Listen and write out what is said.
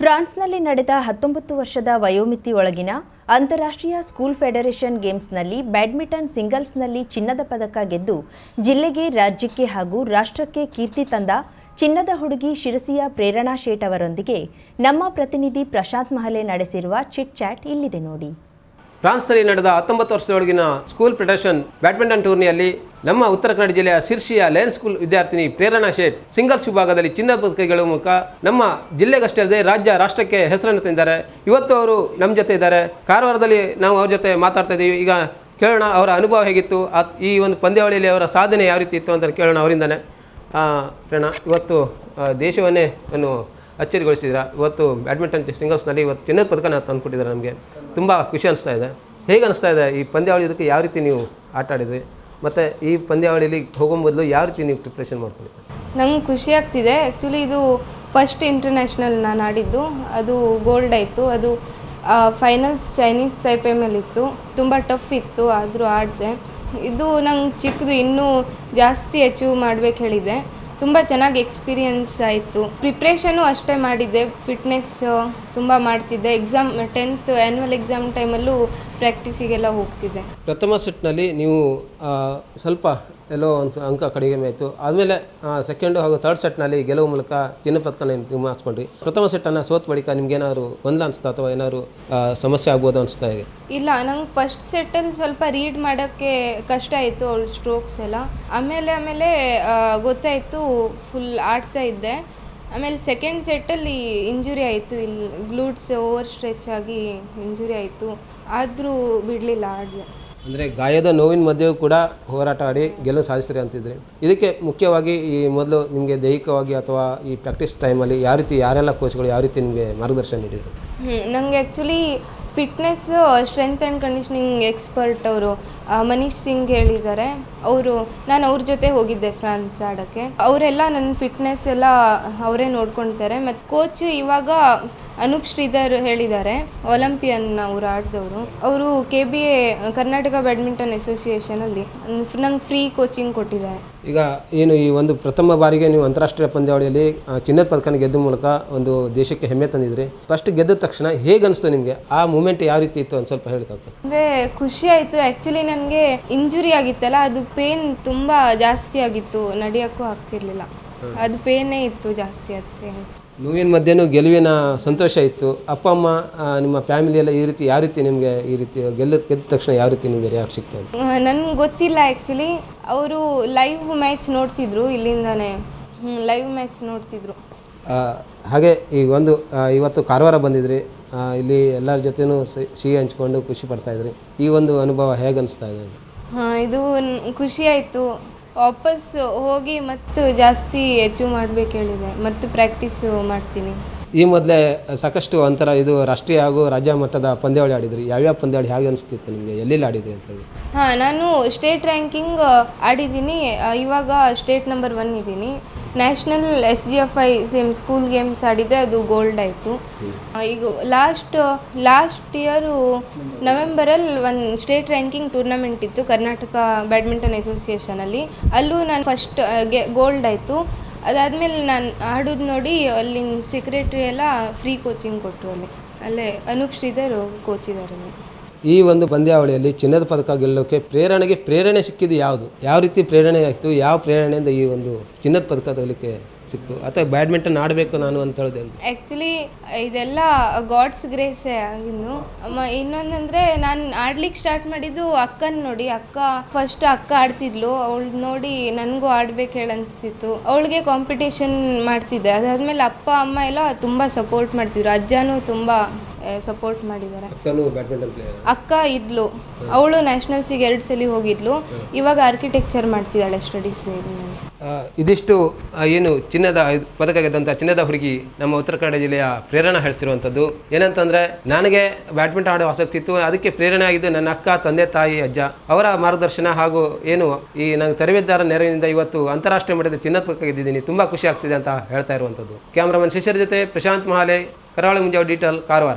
ಫ್ರಾನ್ಸ್ನಲ್ಲಿ ನಡೆದ ಹತ್ತೊಂಬತ್ತು ವರ್ಷದ ವಯೋಮಿತಿ ಒಳಗಿನ ಅಂತಾರಾಷ್ಟ್ರೀಯ ಸ್ಕೂಲ್ ಫೆಡರೇಷನ್ ಗೇಮ್ಸ್ನಲ್ಲಿ ಬ್ಯಾಡ್ಮಿಂಟನ್ ಸಿಂಗಲ್ಸ್ನಲ್ಲಿ ಚಿನ್ನದ ಪದಕ ಗೆದ್ದು ಜಿಲ್ಲೆಗೆ, ರಾಜ್ಯಕ್ಕೆ ಹಾಗೂ ರಾಷ್ಟ್ರಕ್ಕೆ ಕೀರ್ತಿ ತಂದ ಚಿನ್ನದ ಹುಡುಗಿ ಶಿರಸಿಯ ಪ್ರೇರಣಾ ಶೇಟ್ ಅವರೊಂದಿಗೆ ನಮ್ಮ ಪ್ರತಿನಿಧಿ ಪ್ರಶಾಂತ್ ಮಹಲೆ ನಡೆಸಿರುವ ಚಿಟ್ ಚಾಟ್ ಇಲ್ಲಿದೆ ನೋಡಿ. ಫ್ರಾನ್ಸ್ನಲ್ಲಿ ನಡೆದ ಹತ್ತೊಂಬತ್ತು ವರ್ಷದೊಳಗಿನ ಸ್ಕೂಲ್ ಫೆಡರೇಷನ್ ಬ್ಯಾಡ್ಮಿಂಟನ್ ಟೂರ್ನಿಯಲ್ಲಿ ನಮ್ಮ ಉತ್ತರ ಕನ್ನಡ ಜಿಲ್ಲೆಯ ಶಿರ್ಷಿಯ ಲಯನ್ ಸ್ಕೂಲ್ ವಿದ್ಯಾರ್ಥಿನಿ ಪ್ರೇರಣಾ ಶೇಟ್ ಸಿಂಗಲ್ಸ್ ವಿಭಾಗದಲ್ಲಿ ಚಿನ್ನದ ಪದಕಗಳ ಮೂಲಕ ನಮ್ಮ ಜಿಲ್ಲೆಗಷ್ಟೇ ಅಲ್ಲದೆ ರಾಜ್ಯ ರಾಷ್ಟ್ರಕ್ಕೆ ಹೆಸರನ್ನು ತಂದಿದ್ದಾರೆ. ಇವತ್ತು ಅವರು ನಮ್ಮ ಜೊತೆ ಇದ್ದಾರೆ. ಕಾರವಾರದಲ್ಲಿ ನಾವು ಅವ್ರ ಜೊತೆ ಮಾತಾಡ್ತಾ ಇದ್ದೀವಿ. ಈಗ ಕೇಳೋಣ ಅವರ ಅನುಭವ ಹೇಗಿತ್ತು ಈ ಒಂದು ಪಂದ್ಯಾವಳಿಯಲ್ಲಿ ಅವರ ಸಾಧನೆ ಯಾವ ರೀತಿ ಇತ್ತು ಅಂತ ಕೇಳೋಣ ಅವರಿಂದನೇ. ಪ್ರೇರಣಾ, ಇವತ್ತು ದೇಶವನ್ನೇ ಅನ್ನು ಅಚ್ಚರಿಗೊಳಿಸಿದ್ರ ಇವತ್ತು ಬ್ಯಾಡ್ಮಿಂಟನ್ ಸಿಂಗಲ್ಸ್ನಲ್ಲಿ ಇವತ್ತು ಚಿನ್ನದ ಪದಕನ ತಂದುಕೊಟ್ಟಿದ್ದಾರೆ ನಮಗೆ. ತುಂಬ ಖುಷಿ ಅನಿಸ್ತಾ ಇದೆ. ಹೇಗೆ ಅನಿಸ್ತಾ ಇದೆ? ಈ ಪಂದ್ಯಾವಳಿ ಇದಕ್ಕೆ ಯಾವ ರೀತಿ ನೀವು ಆಟ ಆಡಿದ್ರಿ? ಮತ್ತು ಈ ಪಂದ್ಯಾವಳಿಯಲ್ಲಿ ಹೋಗೋ ಮೊದಲು ಯಾವ ರೀತಿ ನೀವು ಪ್ರಿಪ್ರೇಷನ್ ಮಾಡ್ಕೊಂಡಿದ್ರಿ? ನಂಗೆ ಖುಷಿ ಆಗ್ತಿದೆ. ಆ್ಯಕ್ಚುಲಿ ಇದು ಫಸ್ಟ್ ಇಂಟರ್ನ್ಯಾಷನಲ್ ನಾನು ಆಡಿದ್ದು. ಅದು ಗೋಲ್ಡ್ ಆಯಿತು. ಅದು ಫೈನಲ್ಸ್ ಚೈನೀಸ್ ಟೈಪೇ ಮೇಲಿತ್ತು. ತುಂಬ ಟಫ್ ಇತ್ತು, ಆದರೂ ಆಡಿದೆ. ಇದು ನಂಗೆ ಚಿಕ್ಕದು ಇನ್ನೂ ಜಾಸ್ತಿ ಅಚೀವ್ ಮಾಡ್ಬೇಕು ಹೇಳಿದೆ. ತುಂಬ ಚೆನ್ನಾಗಿ ಎಕ್ಸ್ಪೀರಿಯನ್ಸ್ ಆಯಿತು. ಪ್ರಿಪ್ರೇಷನು ಅಷ್ಟೇ ಮಾಡಿದ್ದೆ. ಫಿಟ್ನೆಸ್ ತುಂಬ ಮಾಡ್ತಿದ್ದೆ. ಎಕ್ಸಾಮ್ ಟೆಂತ್ ಆ್ಯನ್ಯುವಲ್ ಎಕ್ಸಾಮ್ ಟೈಮಲ್ಲೂ ಪ್ರಾಕ್ಟೀಸಿಗೆಲ್ಲ ಹೋಗ್ತಿದ್ದೆ ಪ್ರಥಮ ಸೆಟ್ನಲ್ಲಿ ನೀವು ಸ್ವಲ್ಪ ಎಲ್ಲೋ ಒಂದು ಅಂಕ ಕಡಿಮೆ ಆಯಿತು ಆದಮೇಲೆ ಸೆಕೆಂಡು ಹಾಗೂ ಥರ್ಡ್ ಸೆಟ್ನಲ್ಲಿ ಗೆಲುವು ಮೂಲಕ ಚಿನ್ನ ಪದಕನ ನೀವು ಹಾಸ್ಕೊಂಡ್ರಿ ಪ್ರಥಮ ಸೆಟ್ಟನ್ನು ಸೋತ್ ಬಳಿಕ ನಿಮ್ಗೇನಾದ್ರು ಗೊಂದಲ ಅನಿಸ್ತಾ ಅಥವಾ ಏನಾದ್ರು ಸಮಸ್ಯೆ ಆಗ್ಬೋದು ಅನಿಸ್ತಾ ಇದೆ ಇಲ್ಲ ನಂಗೆ ಫಸ್ಟ್ ಸೆಟ್ಟಲ್ಲಿ ಸ್ವಲ್ಪ ರೀಡ್ ಮಾಡೋಕ್ಕೆ ಕಷ್ಟ ಆಯಿತು ಅವಳ ಸ್ಟ್ರೋಕ್ಸ್ ಎಲ್ಲ. ಆಮೇಲೆ ಆಮೇಲೆ ಗೊತ್ತಾಯಿತು ಫುಲ್ ಆಡ್ತಾ ಇದ್ದೆ. ಆಮೇಲೆ ಸೆಕೆಂಡ್ ಸೆಟ್ಟಲ್ಲಿ ಇಂಜುರಿ ಆಯಿತು. ಇಲ್ಲಿ ಗ್ಲೂಟ್ಸ್ ಓವರ್ ಸ್ಟ್ರೆಚ್ ಆಗಿ ಇಂಜುರಿ ಆಯಿತು. ಆದರೂ ಬಿಡಲಿಲ್ಲ ಆಡಲಿ. ಅಂದರೆ ಗಾಯದ ನೋವಿನ ಮಧ್ಯೆಯೂ ಕೂಡ ಹೋರಾಟ ಆಡಿ ಗೆಲುವು ಸಾಧಿಸ್ರಿ ಅಂತಿದ್ರಿ. ಇದಕ್ಕೆ ಮುಖ್ಯವಾಗಿ ಈ ಮೊದಲು ನಿಮಗೆ ದೈಹಿಕವಾಗಿ ಅಥವಾ ಈ ಪ್ರಾಕ್ಟೀಸ್ ಟೈಮಲ್ಲಿ ಯಾವ ರೀತಿ ಯಾರೆಲ್ಲ ಕೋಚ್ಗಳು ಯಾವ ರೀತಿ ನಿಮಗೆ ಮಾರ್ಗದರ್ಶನ ನೀಡಿದರು? ನನಗೆ actually fitness strength and conditioning expert ಅವರು ಮನೀಶ್ ಸಿಂಗ್ ಹೇಳಿದ್ದಾರೆ. ಅವರು, ನಾನು ಅವ್ರ ಜೊತೆ ಹೋಗಿದ್ದೆ ಫ್ರಾನ್ಸ್ ಆಡೋಕ್ಕೆ. ಅವರೆಲ್ಲ ನನ್ನ ಫಿಟ್ನೆಸ್ ಎಲ್ಲ ಅವರೇ ನೋಡ್ಕೊಳ್ತಾರೆ ಮತ್ತು ಕೋಚ್ ಇವಾಗ ಅನೂಪ್ ಶ್ರೀಧರ್ ಹೇಳಿದ್ದಾರೆ ಒಲಂಪಿಯನ್ ಅವರು ಆಡಿದವರು ಅವರು K B A Karnataka badminton ಅಸೋಸಿಯೇಷನಲ್ಲಿ ನಂಗೆ ಫ್ರೀ ಕೋಚಿಂಗ್ ಕೊಟ್ಟಿದ್ದಾರೆ. ಈಗ ಏನು ಈ ಒಂದು ಪ್ರಥಮ ಬಾರಿಗೆ ನೀವು ಅಂತಾರಾಷ್ಟ್ರೀಯ ಪಂದ್ಯಾವಳಿಯಲ್ಲಿ ಚಿನ್ನದ ಪದಕನ ಗೆದ್ದ ಮೂಲಕ ಒಂದು ದೇಶಕ್ಕೆ ಹೆಮ್ಮೆ ತಂದಿದ್ರಿ. ಫಸ್ಟ್ ಗೆದ್ದ ತಕ್ಷಣ ಹೇಗೆ ಅನಿಸ್ತು ನಿಮಗೆ? ಆ ಮೂಮೆಂಟ್ ಯಾವ ರೀತಿ ಇತ್ತು ಒಂದು ಸ್ವಲ್ಪ ಹೇಳ್ತಾಗ್ತದೆ ಅಂದರೆ ಖುಷಿ ಆಯಿತು. ಆ್ಯಕ್ಚುಲಿ ನನಗೆ ಇಂಜುರಿ ಆಗಿತ್ತಲ್ಲ ಅದು ಪೇನ್ ತುಂಬ ಜಾಸ್ತಿ ಆಗಿತ್ತು. ನಡೆಯೋಕ್ಕೂ ಆಗ್ತಿರ್ಲಿಲ್ಲ. ಅದು ಪೇನೇ ಇತ್ತು ಜಾಸ್ತಿ ಅದಕ್ಕೆ ನೋವಿನ ಮಧ್ಯೆನೂ ಗೆಲುವಿನ ಸಂತೋಷ ಇತ್ತು. ಅಪ್ಪ ಅಮ್ಮ ನಿಮ್ಮ ಫ್ಯಾಮಿಲಿ ಎಲ್ಲ ಈ ರೀತಿ ಯಾವ ರೀತಿ ನಿಮಗೆ ಈ ರೀತಿ ಗೆಲ್ಲದ ಗೆದ್ದ ತಕ್ಷಣ ಯಾವ ರೀತಿ ನಿಮಗೆ ರಿಯಾಕ್ಟ್ ಸಿಗ್ತದೆ ನನಗೆ ಗೊತ್ತಿಲ್ಲ ಆ್ಯಕ್ಚುಲಿ ಅವರು ಲೈವ್ ಮ್ಯಾಚ್ ನೋಡ್ತಿದ್ರು ಇಲ್ಲಿಂದಾನೆ. Live match ನೋಡ್ತಿದ್ರು. ಹಾಗೆ ಈಗ ಒಂದು ಇವತ್ತು ಕಾರವಾರ ಬಂದಿದ್ರಿ. ಇಲ್ಲಿ ಎಲ್ಲರ ಜೊತೆನೂ ಸಿ- ಸಿಹಿ ಹಂಚ್ಕೊಂಡು ಖುಷಿ ಪಡ್ತಾ ಇದ್ರಿ. ಈ ಒಂದು ಅನುಭವ ಹೇಗೆ ಅನಿಸ್ತಾ ಇದೆ? ಹಾಂ ಇದು ಖುಷಿಯಾಯಿತು ಖುಷಿ ಆಯಿತು. ವಾಪಸ್ ಹೋಗಿ ಮತ್ತು ಜಾಸ್ತಿ ಅಚೀವ್ ಮಾಡಬೇಕು ಹೇಳಿದೆ. ಮತ್ತು ಪ್ರಾಕ್ಟೀಸ್ ಮಾಡ್ತೀನಿ. ಈ ಮೊದಲೇ ಸಾಕಷ್ಟು ಒಂಥರ ಇದು ರಾಷ್ಟ್ರೀಯ ಹಾಗೂ ರಾಜ್ಯ ಮಟ್ಟದ ಪಂದ್ಯಾವಳಿ ಆಡಿದ್ರಿ. ಯಾವ್ಯಾವ ಪಂದ್ಯಾವಳಿ ಹೇಗೆ ಅನಿಸ್ತಿತ್ತು ನಿಮಗೆ? ಎಲ್ಲೆಲ್ಲಿ ಆಡಿದ್ರಿ ಅಂತ ಹೇಳಿ. ಹಾಂ ನಾನು ಸ್ಟೇಟ್ ರ್ಯಾಂಕಿಂಗ್ ಆಡಿದ್ದೀನಿ. ಇವಾಗ ಸ್ಟೇಟ್ ನಂಬರ್ ಒನ್ ಇದ್ದೀನಿ. National S G F I same school games ಆಡಿದ್ದೆ ಅದು ಗೋಲ್ಡ್ ಆಯಿತು. ಈಗ ಲಾಸ್ಟ್ ಲಾಸ್ಟ್ ಇಯರು ನವೆಂಬರಲ್ಲಿ ಒಂದು ಸ್ಟೇಟ್ ರ್ಯಾಂಕಿಂಗ್ ಟೂರ್ನಮೆಂಟ್ ಇತ್ತು ಕರ್ನಾಟಕ ಬ್ಯಾಡ್ಮಿಂಟನ್ ಅಸೋಸಿಯೇಷನಲ್ಲಿ. ಅಲ್ಲೂ ನಾನು ಫಸ್ಟ್ಗೆ ಗೋಲ್ಡ್ ಆಯಿತು. ಅದಾದಮೇಲೆ ನಾನು ಆಡೋದು ನೋಡಿ ಅಲ್ಲಿನ ಸೆಕ್ರೆಟ್ರಿ ಎಲ್ಲ ಫ್ರೀ ಕೋಚಿಂಗ್ ಕೊಟ್ಟರು ಅಲ್ಲಿ. ಅಲ್ಲೇ ಅನೂಪ್ ಶ್ರೀಧರ್ ಕೋಚ್ ಇದ್ದಾರೆ ಅಲ್ಲಿ. ಈ ಒಂದು ಪಂದ್ಯಾವಳಿಯಲ್ಲಿ ಚಿನ್ನದ ಪದಕ ಗೆಲ್ಲೋಕೆ ಪ್ರೇರಣೆಗೆ ಪ್ರೇರಣೆ ಸಿಕ್ಕಿದ್ದು ಯಾವುದು? ಯಾವ ರೀತಿ ಪ್ರೇರಣೆ ಆಯಿತು? ಯಾವ ಪ್ರೇರಣೆಯಿಂದ ಈ ಒಂದು ಚಿನ್ನದ ಪದಕ ತಗಲಿಕ್ಕೆ ಸಿಕ್ತು? ಅಥವಾ ಬ್ಯಾಡ್ಮಿಂಟನ್ ಆಡಬೇಕು ನಾನು ಅಂತ ಹೇಳಿದೆ ಆ್ಯಕ್ಚುಲಿ ಇದೆಲ್ಲ ಗಾಡ್ಸ್ ಗ್ರೇಸೇ ಆಗಿನ್ನು ಇನ್ನೊಂದಂದರೆ ನಾನು ಆಡ್ಲಿಕ್ಕೆ ಸ್ಟಾರ್ಟ್ ಮಾಡಿದ್ದು ಅಕ್ಕನ ನೋಡಿ. ಅಕ್ಕ ಫಸ್ಟ್ ಅಕ್ಕ ಆಡ್ತಿದ್ಲು. ಅವಳು ನೋಡಿ ನನಗೂ ಆಡ್ಬೇಕು ಹೇಳಿ ಅನಿಸ್ತಿತ್ತು ಅವಳಿಗೆ ಕಾಂಪಿಟೇಷನ್ ಮಾಡ್ತಿದ್ದೆ. ಅದಾದಮೇಲೆ ಅಪ್ಪ, ಅಮ್ಮ ಎಲ್ಲ ತುಂಬ ಸಪೋರ್ಟ್ ಮಾಡ್ತಿದ್ರು. ಅಜ್ಜನೂ ತುಂಬ ಸಪೋರ್ಟ್ ಮಾಡಿದ್ದಾರೆ. ಅಕ್ಕನೂ ಬ್ಯಾಡ್ಮಿಂಟನ್ ಪ್ಲೇಯರ್ ಅಕ್ಕ ಇದ್ಲು. ಅವಳು ನ್ಯಾಷನಲ್ಸಿಗೆ ಎರಡು ಸಲ ಹೋಗಿದ್ಲು. ಇವಾಗ ಆರ್ಕಿಟೆಕ್ಚರ್ ಮಾಡ್ತಿದ್ದಾಳೆ ಸ್ಟಡೀಸ್ ಇದಿಷ್ಟು ಏನು ಚಿನ್ನದ, ಪದಕ ಗೆದ್ದಂಥ ಚಿನ್ನದ ಹುಡುಗಿ ನಮ್ಮ ಉತ್ತರ ಕನ್ನಡ ಜಿಲ್ಲೆಯ ಪ್ರೇರಣೆ ಹೇಳ್ತಿರುವಂಥದ್ದು. ಏನಂತಂದರೆ, ನನಗೆ ಬ್ಯಾಡ್ಮಿಂಟನ್ ಆಡೋ ಆಸಕ್ತಿ ಇತ್ತು. ಅದಕ್ಕೆ ಪ್ರೇರಣೆ ಆಗಿದ್ದು ನನ್ನ ಅಕ್ಕ, ತಂದೆ, ತಾಯಿ, ಅಜ್ಜ. ಅವರ ಮಾರ್ಗದರ್ಶನ ಹಾಗೂ ಏನು ಈ ನನಗೆ ತರಬೇತುದಾರ ನೆರವಿನಿಂದ ಇವತ್ತು ಅಂತಾರಾಷ್ಟ್ರೀಯ ಮಟ್ಟದ ಚಿನ್ನದ ಪದಕ ಗೆದ್ದಿದ್ದೀನಿ. ತುಂಬ ಖುಷಿ ಆಗ್ತಿದೆ ಅಂತ ಹೇಳ್ತಾ ಇರುವಂಥದ್ದು. ಕ್ಯಾಮ್ರಾಮನ್ ಶಿಷ್ಯರ ಜೊತೆ ಪ್ರಶಾಂತ್ ಮಹಾಲೆ, ಕರಾವಳಿ ಮುಂಜಾವ್ ಡಿಟಲ್ ಕಾರವಾರ.